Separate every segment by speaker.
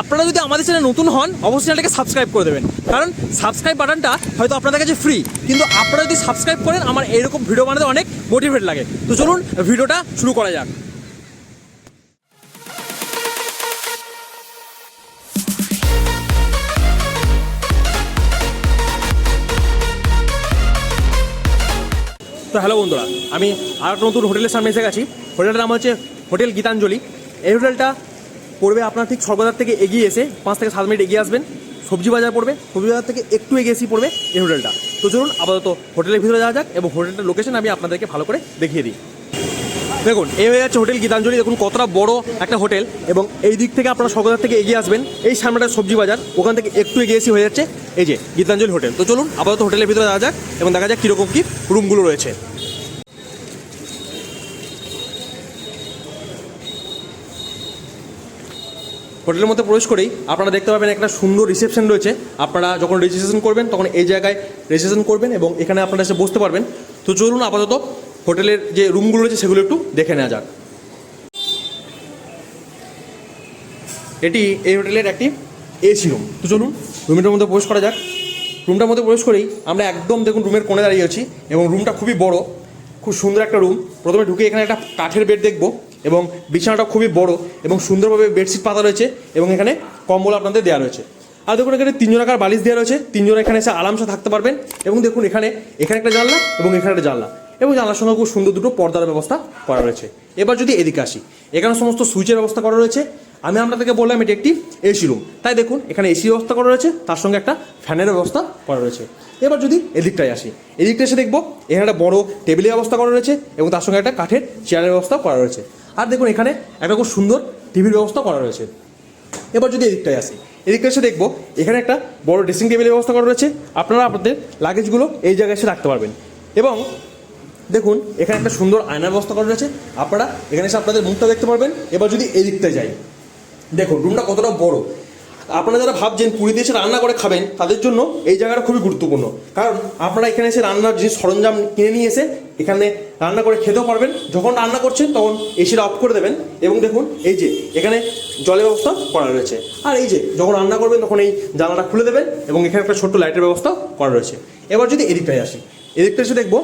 Speaker 1: আপনারা যদি আমাদের চ্যানেল নতুন হন, অবশ্যই চ্যানেলটাকে সাবস্ক্রাইব করে দেবেন। কারণ সাবস্ক্রাইব বাটনটা হয়তো আপনাদের কাছে ফ্রি কিন্তু আপনারা যদি সাবস্ক্রাইব করেন, আমার এরকম ভিডিও বানাতে অনেক মোটিভেট লাগে। তো চলুন ভিডিওটা শুরু করা যাক। তো হ্যালো বন্ধুরা, আমি আর একটা নতুন হোটেলের সামনে এসে গেছি। হোটেলটার নাম হচ্ছে হোটেল গীতাঞ্জলি। এই হোটেলটা পড়বে আপনার ঠিক সর্বদার থেকে এগিয়ে এসে পাঁচ থেকে সাত মিনিট এগিয়ে আসবেন। সবজি বাজার পড়বে, সবজি বাজার থেকে একটু এগিয়ে এসেই পড়বে এই হোটেলটা। তো চলুন আপাতত হোটেলের ভিতরে যাওয়া যাক এবং হোটেলটার লোকেশন আমি আপনাদেরকে ভালো করে দেখিয়ে দিই। দেখুন, এই হয়ে যাচ্ছে হোটেল গীতাঞ্জলি। দেখুন, কতটা বড় একটা হোটেল এবং এই দিক থেকে আপনারা সর্বদার থেকে এগিয়ে আসবেন। এই সামনেটা সবজি বাজার, ওখান থেকে একটু এগিয়ে এসে হয়ে যাচ্ছে এই যে গীতাঞ্জলি হোটেল। তো চলুন আপাতত হোটেলের ভিতরে যাওয়া যাক এবং দেখা যাক কীরকম কী রুমগুলো রয়েছে। হোটেলের মধ্যে প্রবেশ করেই আপনারা দেখতে পাবেন একটা সুন্দর রিসেপশন রয়েছে। আপনারা যখন রেজিস্ট্রেশন করবেন, তখন এই জায়গায় রেজিস্ট্রেশন করবেন এবং এখানে আপনারা এসে বসতে পারবেন। তো চলুন আপাতত হোটেলের যে রুমগুলো রয়েছে, সেগুলো একটু দেখে নেওয়া যাক। এটি এই হোটেলের একটি এসি রুম তো চলুন রুমটার মধ্যে প্রবেশ করা যাক। রুমটার মধ্যে প্রবেশ করেই আমরা একদম দেখুন রুমের কোণে দাঁড়িয়ে আছি এবং রুমটা খুবই বড়, খুব সুন্দর একটা রুম প্রথমে ঢুকে এখানে একটা কাঠের বেড দেখব। এবং বিছানাটা খুবই বড় এবং সুন্দরভাবে বেডশিট পাতা রয়েছে এবং এখানে কম্বল আপনাদের দেওয়া রয়েছে। আর দেখুন, এখানে তিনজন আকার বালিশ দেওয়া রয়েছে। তিনজন এখানে এসে আরামসে থাকতে পারবেন এবং দেখুন, এখানে এখানে একটা জানলা এবং এখানে একটা জানলা এবং জানলার সঙ্গে খুব সুন্দর দুটো পর্দার ব্যবস্থা করা রয়েছে। এবার যদি এদিকে আসি, এখানে সমস্ত সুইচের ব্যবস্থা করা রয়েছে। আমি আপনাদেরকে বললাম, এটি একটি এসি রুম তাই দেখুন, এখানে এসি ব্যবস্থা করা রয়েছে, তার সঙ্গে একটা ফ্যানের ব্যবস্থা করা রয়েছে। এবার যদি এদিকটায় আসি এদিকটা এসে দেখব, এখানে একটা বড় টেবিলের ব্যবস্থা করা রয়েছে এবং তার সঙ্গে একটা কাঠের চেয়ারের ব্যবস্থা করা রয়েছে। আর দেখুন এখানে একটা খুব সুন্দর টিভির ব্যবস্থা করা রয়েছে। এবার যদি এদিকটায় আসি এদিকটা এসে দেখব, এখানে একটা বড় ড্রেসিং টেবিলের ব্যবস্থা করা রয়েছে। আপনারা আপনাদের লাগেজগুলো এই জায়গায় এসে রাখতে পারবেন। এবং দেখুন, এখানে একটা সুন্দর আয়নার ব্যবস্থা করা রয়েছে। আপনারা এখানে এসে আপনাদের মুখটা দেখতে পারবেন। এবার যদি এদিকটায় যাই, দেখুন রুমটা কতটা বড়। আপনারা যারা ভাবছেন পুরীতে এসে রান্না করে খাবেন, তাদের জন্য এই জায়গাটা খুবই গুরুত্বপূর্ণ। কারণ আপনারা এখানে এসে রান্নার জিনিস সরঞ্জাম কিনে নিয়ে এসে এখানে রান্না করে খেতেও পারবেন। যখন রান্না করছেন, তখন এসিটা অফ করে দেবেন এবং দেখুন, এই যে এখানে জলের ব্যবস্থা করা রয়েছে। আর এই যে যখন রান্না করবেন, তখন এই জানালাটা খুলে দেবেন এবং এখানে একটা ছোট্ট লাইটের ব্যবস্থা করা রয়েছে। এবার যদি এদিকটায় আসি এদিকটা এসে দেখব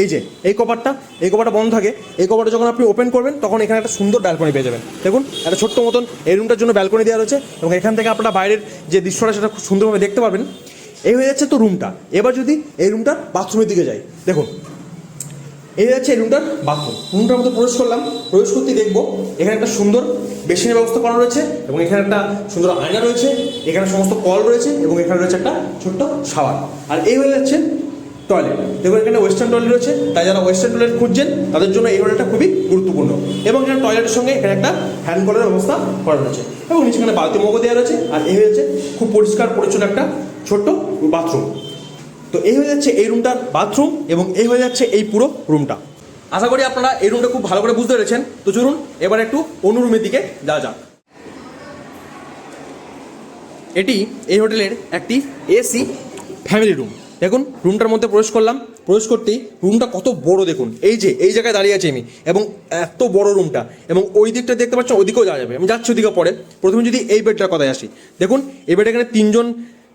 Speaker 1: এই যে, এই কপারটা এই কপারটা বন্ধ থাকে। এই কপারটা যখন আপনি ওপেন করবেন, তখন এখানে একটা সুন্দর ব্যালকনি পেয়ে যাবেন। দেখুন, একটা ছোট্ট মতন এই রুমটার জন্য ব্যালকনি দেওয়া রয়েছে এবং এখান থেকে আপনারা বাইরের যে দৃশ্যটা, সেটা খুব সুন্দরভাবে দেখতে পারবেন। এই হয়ে যাচ্ছে তো রুমটা এবার যদি এই রুমটার বাথরুমের দিকে যাই, দেখুন। এই হয়ে যাচ্ছে এই রুমটার বাথরুম রুমটার মধ্যে প্রবেশ করলাম। প্রবেশ করতেই দেখব, এখানে একটা সুন্দর বেসিনের ব্যবস্থা করা রয়েছে এবং এখানে একটা সুন্দর আয়না রয়েছে। এখানে সমস্ত কল রয়েছে এবং এখানে রয়েছে একটা ছোট্ট শাওয়ার। আর এই হয়ে যাচ্ছে টয়লেট দেখুন, এখানে ওয়েস্টার্ন টয়লেট রয়েছে, তাই যারা ওয়েস্টার্ন টয়লেট খুঁজছেন, তাদের জন্য এই হোটেলটা খুবই গুরুত্বপূর্ণ। এবং এখানে টয়লেটের সঙ্গে এখানে একটা হ্যান্ড কলের ব্যবস্থা করা রয়েছে। এবং নিচে এখানে বালতি মগো দেওয়া রয়েছে, আর এই হয়েছে খুব পরিষ্কার, পরিচ্ছন্ন একটা ছোট্ট বাথরুম তো এই হয়ে যাচ্ছে এই রুমটার বাথরুম এবং এই হয়ে যাচ্ছে এই পুরো রুমটা আশা করি আপনারা এই রুমটা খুব ভালো করে বুঝতে পেরেছেন। তো চলুন, এবার একটু অন্য রুমের দিকে যাওয়া যাক। এটি এই হোটেলের একটি এসি ফ্যামিলি রুম দেখুন রুমটার মধ্যে প্রবেশ করলাম। প্রবেশ করতেই রুমটা কত বড় দেখুন। এই যে, এই জায়গায় দাঁড়িয়ে আছি আমি। এবং এত বড় রুমটা এবং ওই দিকটা দেখতে পাচ্ছেন ওদিকেও যাওয়া যাবে। আমি যাচ্ছি ওদিকে পরে। প্রথমে যদি এই বেডটার কথায় আসি। দেখুন, এই বেডে এখানে তিনজন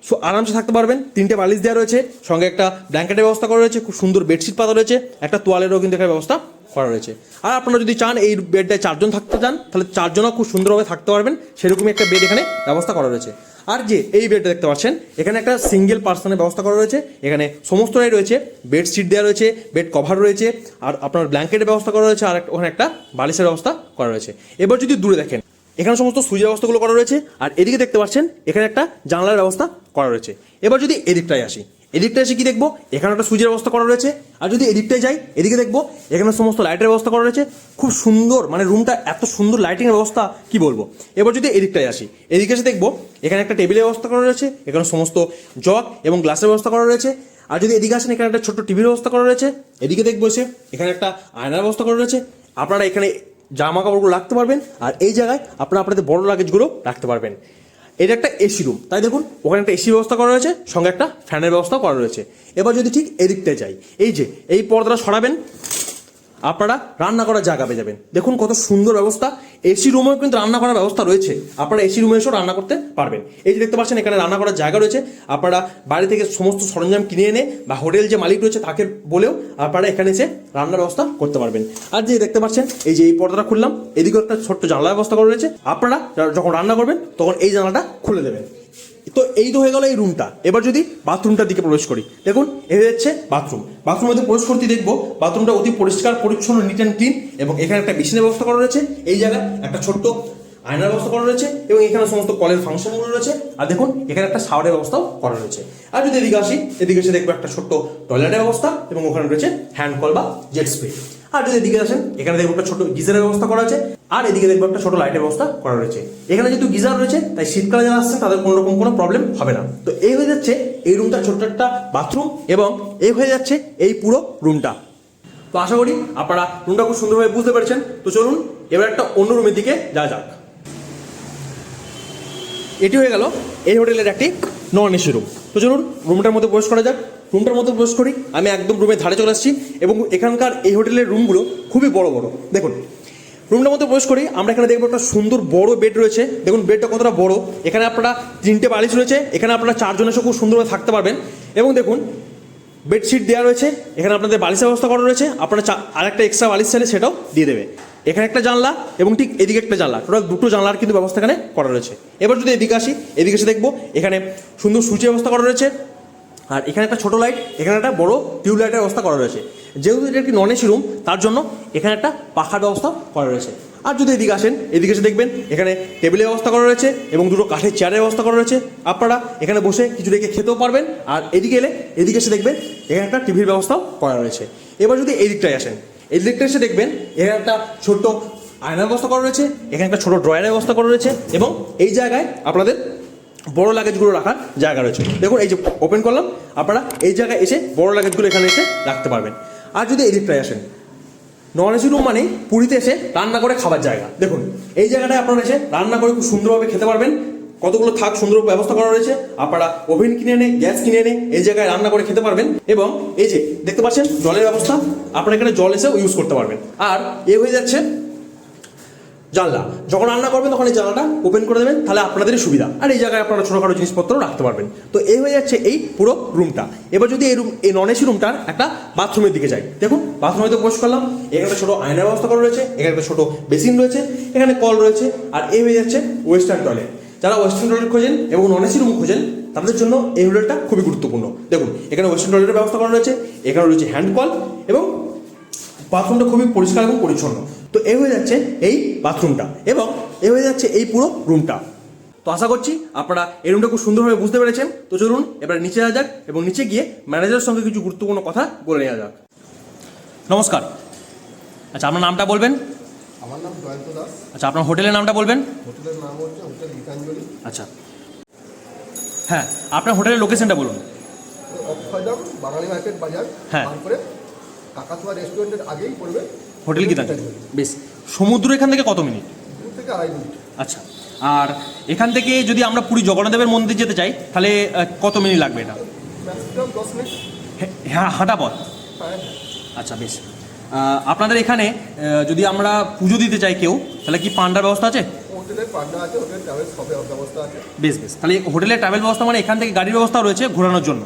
Speaker 1: সো আরামসে থাকতে পারবেন। তিনটে বালিশ দেওয়া রয়েছে, সঙ্গে একটা ব্ল্যাঙ্কেটের ব্যবস্থা করা রয়েছে, খুব সুন্দর বেডশিট পাতা রয়েছে, একটা তোয়ালেরও কিন্তু এখানে ব্যবস্থা করা রয়েছে। আর আপনারা যদি চান এই বেডটায় চারজন থাকতে চান, তাহলে চারজনও খুব সুন্দরভাবে থাকতে পারবেন, সেরকমই একটা বেড এখানে ব্যবস্থা করা রয়েছে। আর যে এই বেডটা দেখতে পাচ্ছেন, এখানে একটা সিঙ্গেল পার্সনের ব্যবস্থা করা রয়েছে, এখানে সমস্তটাই রয়েছে বেডশিট দেওয়া রয়েছে বেড কভার রয়েছে, আর আপনার ব্ল্যাঙ্কেটের ব্যবস্থা করা রয়েছে, আর ওখানে একটা বালিশের ব্যবস্থা করা রয়েছে। এবার যদি দূরে দেখেন, এখানে সমস্ত সুইচ ব্যবস্থাগুলো করা রয়েছে, আর এদিকে দেখতে পাচ্ছেন, এখানে একটা জানলার ব্যবস্থা করা রয়েছে। এবার যদি এদিকটায় আসি এদিকটা এসে কি দেখব? এখানে একটা সুইচের ব্যবস্থা করা রয়েছে। আর যদি এদিকটায় যাই, এদিকে দেখব, এখানে সমস্ত লাইটের ব্যবস্থা করা রয়েছে। খুব সুন্দর মানে রুমটা এত সুন্দর লাইটিংয়ের ব্যবস্থা, কি বলব? এবার যদি এদিকটায় আসি, এদিকে এসে দেখব, এখানে একটা টেবিলের ব্যবস্থা করা রয়েছে, এখানে সমস্ত জগ এবং গ্লাসের ব্যবস্থা করা রয়েছে। আর যদি এদিকে আসেন, এখানে একটা ছোট্ট টিভির ব্যবস্থা করা রয়েছে। এদিকে দেখব এসে, এখানে একটা আয়নার ব্যবস্থা করা রয়েছে। আপনারা এখানে জামা কাপড়গুলো রাখতে পারবেন। আর এই জায়গায় আপনারা আপনাদের বড় লাগেজগুলো রাখতে পারবেন। এটা একটা এসি রুম তাই দেখুন, ওখানে একটা এসি ব্যবস্থা করা রয়েছে, সঙ্গে একটা ফ্যানের ব্যবস্থা করা রয়েছে। এবার যদি ঠিক এদিকটা যাই, এই যে, এই পর্দাটা সরাবেন আপনারা রান্না করার জায়গা পেয়ে যাবেন। দেখুন কত সুন্দর ব্যবস্থা। এসি রুমেও কিন্তু রান্না করার ব্যবস্থা রয়েছে। আপনারা এসি রুমে এসেও রান্না করতে পারবেন। এই যে দেখতে পাচ্ছেন, এখানে রান্না করার জায়গা রয়েছে। আপনারা বাড়ি থেকে সমস্ত সরঞ্জাম কিনে এনে বা হোটেল যে মালিক রয়েছে তাকে বলেও আপনারা এখানে এসে রান্নার ব্যবস্থা করতে পারবেন। আর যে দেখতে পাচ্ছেন, এই যে এই পর্দাটা খুললাম, এদিকেও একটা ছোট্ট জানলার ব্যবস্থা করা রয়েছে। আপনারা যখন রান্না করবেন, তখন এই জানলাটা খুলে দেবেন। তো এই তো হয়ে গেল এই রুমটা এবার যদি বাথরুমটার দিকে প্রবেশ করি, দেখুন, এ হচ্ছে বাথরুম বাথরুমের মধ্যে প্রবেশ করতে দেখব বাথরুমটা অতি পরিষ্কার, পরিচ্ছন্ন নিট অ্যান্ড ক্লিন এবং এখানে একটা বিছানার ব্যবস্থা করা রয়েছে, এই জায়গায় একটা ছোট্ট আয়নার ব্যবস্থা করা রয়েছে এবং এখানে সমস্ত কলের ফাংশনগুলো রয়েছে। আর দেখুন, এখানে একটা শাওয়ারের ব্যবস্থাও করা রয়েছে। আর যদি এদিকে আসি, এদিকে এসে দেখব একটা ছোট্ট টয়লেটের ব্যবস্থা এবং ওখানে রয়েছে হ্যান্ড কল বা জেট স্প্রে আর যদি এদিকে আসেন, এখানে দেখব একটা ছোট গিজারের ব্যবস্থা করা আছে আর এদিকে দেখব একটা ছোট লাইটের ব্যবস্থা করা রয়েছে। এখানে যেহেতু গিজার রয়েছে, তাই শীতকালে যারা আসছেন, তাদের কোনো রকম কোনো প্রবলেম হবে না। তো এই হয়ে যাচ্ছে এই রুমটা ছোট্ট একটা বাথরুম এবং এই হয়ে যাচ্ছে এই পুরো রুমটা তো আশা করি আপনারা রুমটা খুব সুন্দরভাবে বুঝতে পেরেছেন। তো চলুন, এবার একটা অন্য রুমের দিকে যাওয়া যাক। এটি হয়ে গেল এই হোটেলের একটি নন এসি রুম তো চলুন রুমটার মধ্যে প্রবেশ করা যাক। রুমটার মধ্যে প্রবেশ করি, আমি একদম রুমের ধারে চলে আসছি এবং এখানকার এই হোটেলের রুমগুলো খুবই বড় বড়। দেখুন, রুমটার মধ্যে প্রবেশ করি, আমরা এখানে দেখব একটা সুন্দর বড় বেড রয়েছে। দেখুন, বেডটা কতটা বড়। এখানে আপনারা তিনটে বালিশ রয়েছে, এখানে আপনারা চারজন এসে খুব সুন্দরভাবে থাকতে পারবেন। এবং দেখুন, বেডশিট দেওয়া রয়েছে, এখানে আপনাদের বালিশের ব্যবস্থা করা রয়েছে, আপনারা আরেকটা এক্সট্রা বালিশ চাইলে সেটাও দিয়ে দেবে। এখানে একটা জানলা এবং ঠিক এদিকে একটা জানলা, টোটাল দুটো জানলার কিন্তু ব্যবস্থা এখানে করা রয়েছে। এবার যদি এদিকে আসি, এদিকে এসে দেখব, এখানে সুন্দর সুইচের ব্যবস্থা করা রয়েছে আর এখানে একটা ছোটো লাইট এখানে একটা বড় টিউব লাইটের ব্যবস্থা করা রয়েছে। যেহেতু এটা একটি নন এসি রুম তার জন্য এখানে একটা পাখার ব্যবস্থা করা রয়েছে। আর যদি এদিকে আসেন, এদিকে এসে দেখবেন, এখানে টেবিলের ব্যবস্থা করা রয়েছে এবং দুটো কাঠের চেয়ারের ব্যবস্থা করা রয়েছে। আপনারা এখানে বসে কিছু রেখে খেতেও পারবেন। আর এদিকে এলে, এদিকে এসে দেখবেন, এখানে একটা টিভির ব্যবস্থাও করা রয়েছে। এবার যদি এই দিকটায় আসেন এই দিকটা এসে দেখবেন, এখানে একটা ছোট্ট আয়নার ব্যবস্থা করা রয়েছে, এখানে একটা ছোট ড্রয়ারের ব্যবস্থা করা রয়েছে এবং এই জায়গায় আপনাদের বড় লাগেজগুলো রাখার জায়গা রয়েছে। দেখুন, এই যে ওপেন করলাম, আপনারা এই জায়গায় এসে বড় লাগেজগুলো এখানে এসে রাখতে পারবেন। আর যদি এই দিকটায় আসেন নন এসি রুম মানে পুরীতে এসে রান্না করে খাবার জায়গা। দেখুন, এই জায়গাটায় আপনারা এসে রান্না করে খুব সুন্দরভাবে খেতে পারবেন। কতগুলো থাক সুন্দর ব্যবস্থা করা রয়েছে। আপনারা ওভেন কিনে এনে গ্যাস কিনে এনে এই জায়গায় রান্না করে খেতে পারবেন। এবং এই যে, দেখতে পাচ্ছেন, জলের ব্যবস্থা, আপনারা এখানে জল এসেও ইউজ করতে পারবেন। আর এ হয়ে যাচ্ছে জানলা। যখন রান্না করবেন, তখন এই জানলাটা ওপেন করে দেবেন, তাহলে আপনাদেরই সুবিধা। আর এই জায়গায় আপনারা ছোটোখাটো জিনিসপত্র রাখতে পারবেন। তো এই হয়ে যাচ্ছে এই পুরো রুমটা এবার যদি এই রুম এই নন এসি রুমটার একটা বাথরুমের দিকে যাই। দেখুন বাথরুমে তো প্রবেশ করলাম। এখানে ছোটো আয়নার ব্যবস্থা করা রয়েছে, এখানে একটা ছোটো বেসিন রয়েছে, এখানে কল রয়েছে, আর এই হয়ে যাচ্ছে ওয়েস্টার্ন টয়লেট যারা ওয়েস্টার্ন টয়লেট খোঁজেন এবং নন এসি রুম খোঁজেন, তাদের জন্য এই হোটেলটা খুবই গুরুত্বপূর্ণ। দেখুন, এখানে ওয়েস্টার্ন টয়লেটের ব্যবস্থা করা রয়েছে, এখানে রয়েছে হ্যান্ড কল এবং বাথরুমটা খুবই পরিষ্কার এবং পরিচ্ছন্ন। তো এ হয়ে যাচ্ছে এই বাথরুমটা এবং এই হয়ে যাচ্ছে এই পুরো রুমটা। তো আশা করছি আপনারা এই রুমটা খুব সুন্দরভাবে বুঝতে পেরেছেন। তো চলুন এবার নিচে যাওয়া যাক এবং নিচে গিয়ে ম্যানেজারের সঙ্গে কিছু গুরুত্বপূর্ণ কথা বলে নেওয়া যাক। নমস্কার। আচ্ছা আপনার নামটা বলবেন?
Speaker 2: আমার নাম জয়ন্ত দাস।
Speaker 1: আচ্ছা আপনার হোটেলের নামটা বলবেন?
Speaker 2: হোটেলের নাম হচ্ছে হোটেল গীতাঞ্জলি।
Speaker 1: আচ্ছা। হ্যাঁ আপনার হোটেলের লোকেশনটা বলুন।
Speaker 2: বাঙালি মার্কেট বাজার
Speaker 1: হ্যাঁ।
Speaker 2: কাকাতুয়া রেস্টুরেন্টের আগেই পড়বে।
Speaker 1: হোটেল গীতাঞ্জলি বেশ সমুদ্র এখান থেকে কত মিনিট?
Speaker 2: দু থেকে আড়াই মিনিট।
Speaker 1: আচ্ছা আর এখান থেকে যদি আমরা পুরী জগন্নাথদেবের মন্দির যেতে চাই তাহলে কত মিনিট লাগবে এটা?
Speaker 2: ম্যাক্সিমাম দশ মিনিট।
Speaker 1: হ্যাঁ হাঁটা পথ?
Speaker 2: হ্যাঁ।
Speaker 1: আচ্ছা বেশ। আপনাদের এখানে যদি আমরা পুজো দিতে চাই কেউ তাহলে কি পান্ডার ব্যবস্থা আছে?
Speaker 2: ব্যবস্থা
Speaker 1: বেশ বেশ। তাহলে হোটেলের ট্রাভেল ব্যবস্থা মানে এখান থেকে গাড়ির ব্যবস্থা রয়েছে ঘোরানোর জন্য?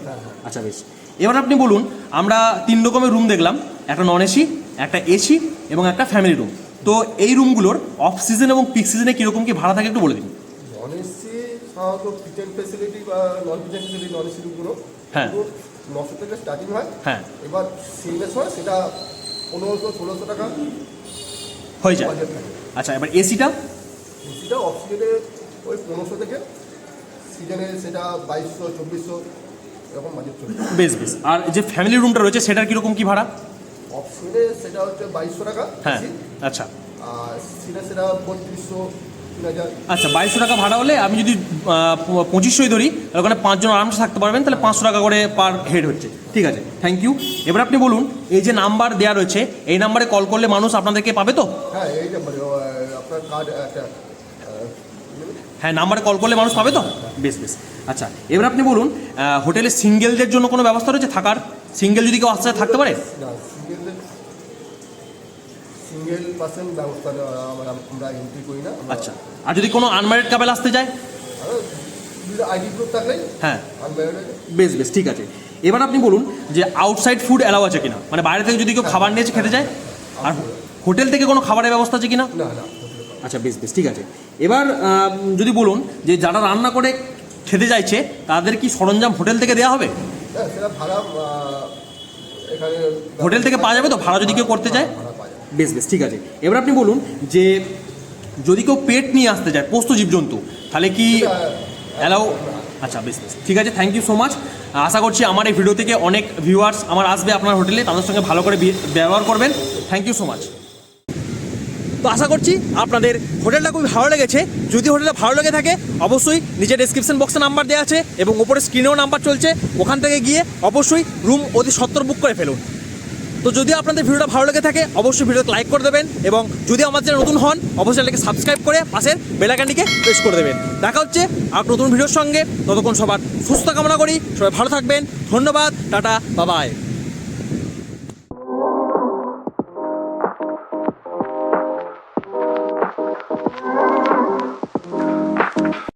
Speaker 1: আচ্ছা বেশ। এবার আপনি বলুন আমরা তিন রকমের রুম দেখলাম একটা নন এসি একটা এসি এবং একটা ফ্যামিলি রুম তো এই রুমগুলোর অফ সিজন এবং পিক সিজনে কীরকম কি ভাড়া থাকে একটু বলে দিন।
Speaker 2: নন এসি সাধারণত কিচেন বা নন কিচেন নন এসি রুমগুলো
Speaker 1: হ্যাঁ।
Speaker 2: নশো থেকে স্টার্টিং হয়।
Speaker 1: হ্যাঁ।
Speaker 2: এবার হয় সেটা পনেরোশো ষোলোশো টাকা
Speaker 1: হয়ে যায়। আচ্ছা এবার এসিটা
Speaker 2: এসিটা অফ সিজনে ওই পনেরোশো থেকে সিজনে সেটা বাইশশো চব্বিশশো এরকম বাজেট চলবে
Speaker 1: বেশ বেশ। আর যে ফ্যামিলি রুমটা রয়েছে সেটার কীরকম কী ভাড়া?
Speaker 2: অপশনে সেটা হচ্ছে বাইশশো টাকা
Speaker 1: হ্যাঁ আচ্ছা।
Speaker 2: আর সিটা সেটা বত্রিশশো
Speaker 1: আচ্ছা বাইশশো টাকা ভাড়া হলে আমি যদি পঁচিশশোই ধরি তাহলে ওখানে পাঁচজন আরামসে থাকতে পারবেন তাহলে পাঁচশো টাকা করে পার হেড হচ্ছে। ঠিক আছে থ্যাংক ইউ এবার আপনি বলুন এই যে নাম্বার দেওয়া রয়েছে এই নাম্বারে কল করলে মানুষ আপনাদেরকে পাবে তো?
Speaker 2: হ্যাঁ এই নাম্বারে আপনার কার্ড
Speaker 1: হ্যাঁ নাম্বারে কল করলে মানুষ পাবে তো? বেশ বেশ। আচ্ছা এবার আপনি বলুন হোটেলে সিঙ্গেলদের জন্য কোনো ব্যবস্থা রয়েছে থাকার? সিঙ্গেল যদি কেউ আসতে থাকতে পারে?
Speaker 2: সিঙ্গেল সিঙ্গেল পার্সেন্ট ব্যবস্থা আমরা আমরা এন্ট্রি করি না
Speaker 1: আচ্ছা আর যদি কোনো আনম্যারিড কাপেল আসতে চায়
Speaker 2: আইডি প্রুফ থাকলে
Speaker 1: হ্যাঁ। বেশ বেশ ঠিক আছে। এবার আপনি বলুন যে আউটসাইড ফুড অ্যালাউ আছে কিনা? মানে বাইরে থেকে যদি কেউ খাবার নিয়েছে খেতে যায়? আর হোটেল থেকে কোনো খাবারের ব্যবস্থা আছে কিনা?
Speaker 2: না।
Speaker 1: আচ্ছা বেশ বেশ ঠিক আছে। এবার যদি বলুন যে যারা রান্না করে খেতে চাইছে তাদের কি সরঞ্জাম হোটেল থেকে দেওয়া হবে?
Speaker 2: হ্যাঁ
Speaker 1: হোটেল থেকে পাওয়া যাবে তো? ভাড়া যদি কেউ করতে চায়? বেশ বেশ ঠিক আছে। এবার আপনি বলুন যে যদি কেউ পেট নিয়ে আসতে চায় পোস্ত জীবজন্তু তাহলে কি অ্যালাউ আচ্ছা বেশ বেশ ঠিক আছে থ্যাংক ইউ সো মাচ আশা করছি আমার এই ভিডিও থেকে অনেক ভিউয়ার্স আমার আসবে আপনার হোটেলে তাদের সঙ্গে ভালো করে ব্যবহার করবেন। থ্যাংক ইউ সো মাচ তো আশা করছি আপনাদের হোটেলটা খুবই ভালো লেগেছে। যদি হোটেলটা ভালো লেগে থাকে, অবশ্যই নিচে ডেসক্রিপশন বক্সে নাম্বার দেওয়া আছে এবং ওপরে স্ক্রিনেও নাম্বার চলছে। ওখান থেকে গিয়ে অবশ্যই রুম অতি সত্তর বুক করে ফেলুন। তো যদি আপনাদের ভিডিওটা ভালো লেগে থাকে, অবশ্যই ভিডিওতে লাইক করে দেবেন এবং যদি আমার চ্যানেল নতুন হন, অবশ্যই চ্যানেলকে সাবস্ক্রাইব করে পাশের বেলাকানটিকে প্রেস করে দেবেন। দেখা হচ্ছে আর নতুন ভিডিওর সঙ্গে। ততক্ষণ সবার সুস্থ কামনা করি, সবাই ভালো থাকবেন। ধন্যবাদ, টাটা বাবাই